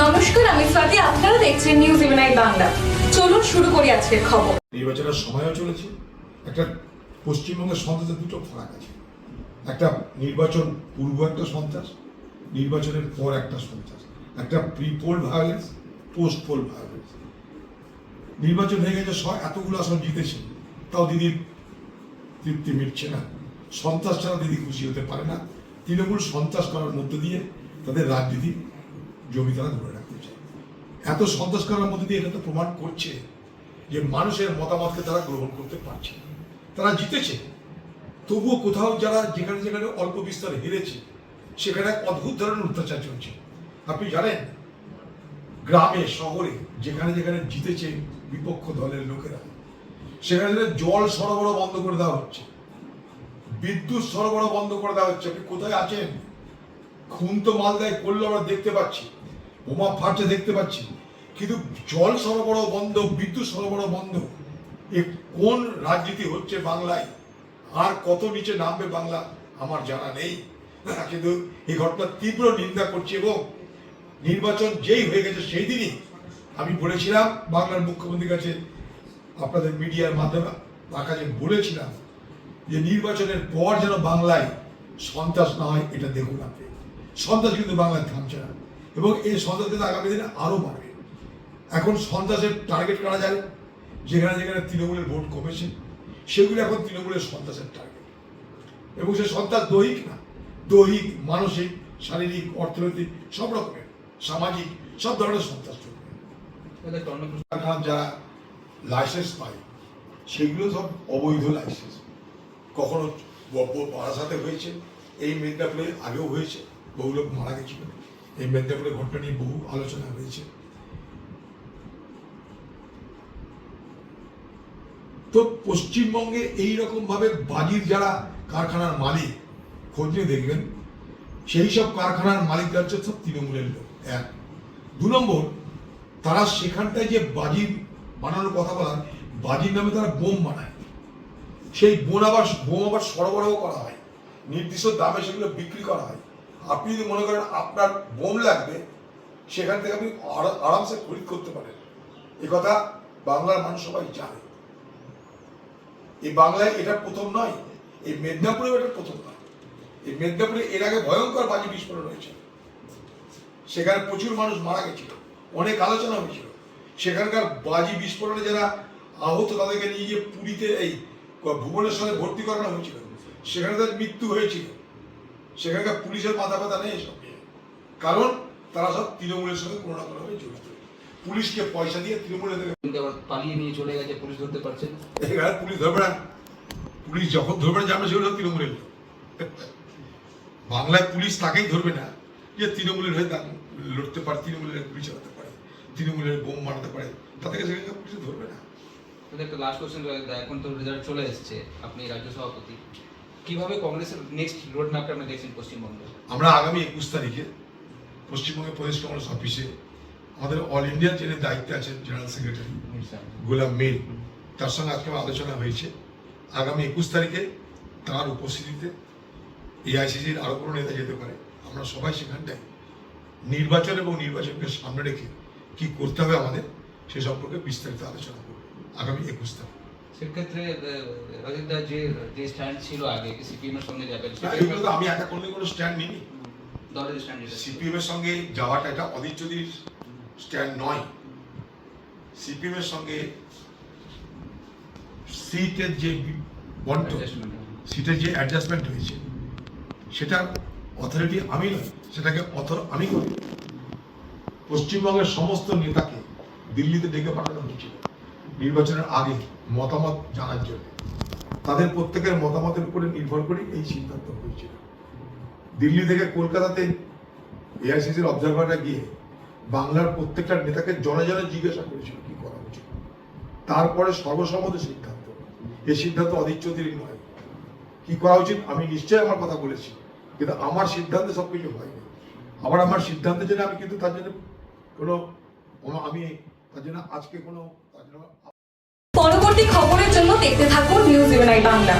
নমস্কার, আমি স্বাতি আপনারা দেখছেন নিউজ বাংলা। চলুন শুরু করি আজকের খবর। নির্বাচনের সময়ও চলেছে, একটা পশ্চিমবঙ্গের সন্ত্রাসের দুটো আছে। একটা নির্বাচন পূর্ব একটা সন্ত্রাস, নির্বাচনের পর একটা সন্ত্রাস। একটা pre poll violence post poll violence নির্বাচন হয়ে গেছে এতগুলো আসন জিতেছে। তাও দিদির তৃপ্তি মিটছে না। সন্ত্রাস ছাড়া দিদি খুশি হতে পারে না। তৃণমূল সন্ত্রাস করার মধ্য দিয়ে তাদের রাজনীতি জমি তারা ধরে রাখতে চায়। এত সন্ত্রাস করার মধ্যে দিয়ে এটা তো প্রমাণ করছে যে মানুষের মতামতকে তারা গ্রহণ করতে পারছে তারা জিতেছে। তবুও কোথাও যারা যেখানে যেখানে অল্প বিস্তার হেরেছে, সেখানে এক অদ্ভুত ধরনের অত্যাচার চলছে। আপনি জানেন, গ্রামে, শহরে যেখানে যেখানে জিতেছে বিপক্ষ দলের লোকেরা, সেখানে জল সরবরাহ বন্ধ করে দেওয়া হচ্ছে। বিদ্যুৎ সরবরাহ বন্ধ করে দেওয়া হচ্ছে। আপনি কোথায় আছেন? খুন তো মালদায় করলে আমরা দেখতে পাচ্ছি। বোমা ফাটছে দেখতে পাচ্ছি। কিন্তু জল সরবরাহ বন্ধ, বিদ্যুৎ সরবরাহ বন্ধ। এ কোন রাজনীতি হচ্ছে বাংলায়? আর কত নিচে নামবে বাংলা? আমার জানা নেই। কিন্তু এই ঘটনার তীব্র নিন্দা করছি এবং নির্বাচন যেই হয়ে গেছে সেই দিনই আমি বলেছিলাম বাংলার মুখ্যমন্ত্রীর কাছে, আপনাদের মিডিয়ার মাধ্যমে তার কাছে বলেছিলাম যে নির্বাচনের পর যেন বাংলায় সন্ত্রাস না হয়, এটা দেখুন আপনি। সন্ত্রাস কিন্তু বাংলায় থামছে না। এবং এই সন্ত্রাস আগামী দিনে আরও বাড়বে। এখন সন্ত্রাসের টার্গেট করা যায় যেখানে যেখানে তৃণমূলের ভোট কমেছে, সেগুলো এখন তৃণমূলের সন্ত্রাসের টার্গেট এবং সে সন্ত্রাস দৈহিক না, দৈহিক, মানসিক, শারীরিক, অর্থনৈতিক, সব রকমের, সামাজিক, সব ধরনের সন্ত্রাস চলবে। যারা লাইসেন্স পায়, সেগুলো সব অবৈধ লাইসেন্স কখনো বারাসাতে হয়েছে, এই মেদিনীপুরে আগেও হয়েছে, বহু লোক মারা গেছিল। এই মেদিনীপুরের ঘটনা নিয়ে বহু আলোচনা হয়েছে। তো পশ্চিমবঙ্গে এই রকম ভাবে বাজির যারা কারখানার মালিক, খোঁজ নিয়ে দেখবেন, সেই সব কারখানার মালিকরা হচ্ছে সব তৃণমূলের লোক। এক। দু নম্বর, তারা সেখানটায় যে বাজি বানানোর কথা বলার, বাজির নামে তারা বোম বানায়। সেই বোম আবার বোম আবার সরবরাহ করা হয়। নির্দিষ্ট দামে সেগুলো বিক্রি করা হয়। আপনি যদি মনে করেন আপনার বোম লাগবে, সেখান থেকে আপনি আরা- আরামসে খরিদ করতে পারেন। এ কথা বাংলার মানুষ সবাই জানে। এই বাংলায় এটা প্রথম নয় এই মেদিনীপুরেও এটা প্রথম নয়। এই মেদিনীপুরে এর আগে ভয়ঙ্কর বাজি বিস্ফোরণ হয়েছে। সেখানে প্রচুর মানুষ মারা গেছিল, অনেক আলোচনা হয়েছিল। সেখানকার বাজি বিস্ফোরণে যারা আহত, তাদেরকে নিয়ে গিয়ে পুরীতে এই ভুবনেশ্বরে ভর্তি করানো হয়েছিল। সেখানে তাদের মৃত্যু হয়েছিল। সেখানকার পুলিশের মাথা ব্যথা নেই এসব নিয়ে। কারণ তারা সব তৃণমূলের সঙ্গে কোনো না কোনোভাবে জড়িত। পুলিশকে পয়সা দিয়ে তৃণমূলের থেকে পালিয়ে নিয়ে চলে গেছে পুলিশ ধরতে পারছে এখানে পুলিশ ধরবে না। পুলিশ যখন ধরবে না জানবে সেগুলো তৃণমূলের লোক। বাংলায় পুলিশ তাকেই ধরবে না যে তৃণমূলের হয়ে লড়তে পারে তৃণমূলের পুলিশ চালাতে পারে তৃণমূলের বোম মারতে পারে। তাদেরকে সেখানে পুলিশ ধরবে না। একটা লাস্ট কোশ্চেন এখন তো রেজাল্ট চলে এসেছে। আপনি রাজ্য সভাপতি। কীভাবে কংগ্রেসের নেক্সট রোড ম্যাপটা আপনি দেখছেন পশ্চিমবঙ্গে? আমরা আগামী একুশ তারিখে পশ্চিমবঙ্গের প্রদেশ কংগ্রেস অফিসে আমাদের অল ইন্ডিয়ার যিনি দায়িত্বে আছেন জেনারেল সেক্রেটারি গোলাম মীর তার সঙ্গে আজকে আমার আলোচনা হয়েছে। আগামী একুশ তারিখে তার উপস্থিতিতে এআইসিসির আরও কোনো নেতা যেতে পারে আমরা সবাই সেখানটায় নির্বাচন এবং নির্বাচনকে সামনে রেখে কি করতে হবে আমাদের সে সম্পর্কে বিস্তারিত আলোচনা করব আগামী একুশ তারিখ। সেক্ষেত্রে রজিতদা যে যে স্ট্যান্ড ছিল আগে সিপিএম এর সঙ্গে যাবেন আমি একা করলে কোনো স্ট্যান্ড নিইনি। দলের স্ট্যান্ড সিপিএম এর সঙ্গে যাওয়াটা এটা অধীর চৌধুরীর স্ট্যান্ড নয় সিপিএম এর সঙ্গে সিটের যে বন্টন সিটের যে অ্যাডজাস্টমেন্ট হয়েছে সেটা অথরিটি আমি নয় সেটাকে অথর আমি করি। পশ্চিমবঙ্গের সমস্ত নেতাকে দিল্লিতে ডেকে পাঠানো হয়েছিল। নির্বাচনের আগে মতামত জানার জন্য। তাদের প্রত্যেকের মতামতের উপরে নির্ভর করে এই সিদ্ধান্ত হয়েছিল। দিল্লি থেকে কলকাতাতে এআইসিসির অবজারভাররা গিয়ে বাংলার প্রত্যেকটা নেতাকে জনে জনে জিজ্ঞাসা করেছিল কি করা উচিত। তারপরে সর্বসম্মত সিদ্ধান্ত। এই সিদ্ধান্ত অধীর চৌধুরীর নয়। কি করা উচিত আমি নিশ্চয়ই আমার কথা বলেছি, কিন্তু আমার সিদ্ধান্তে সবকিছু হয়নি। আবার আমার সিদ্ধান্তের জন্য আমি কিন্তু তার জন্য কোনো কোনো আমি তার জন্য আজকে কোনো পরবর্তী খবরের জন্য দেখতে থাকুন নিউজ ইউনাইট বাংলা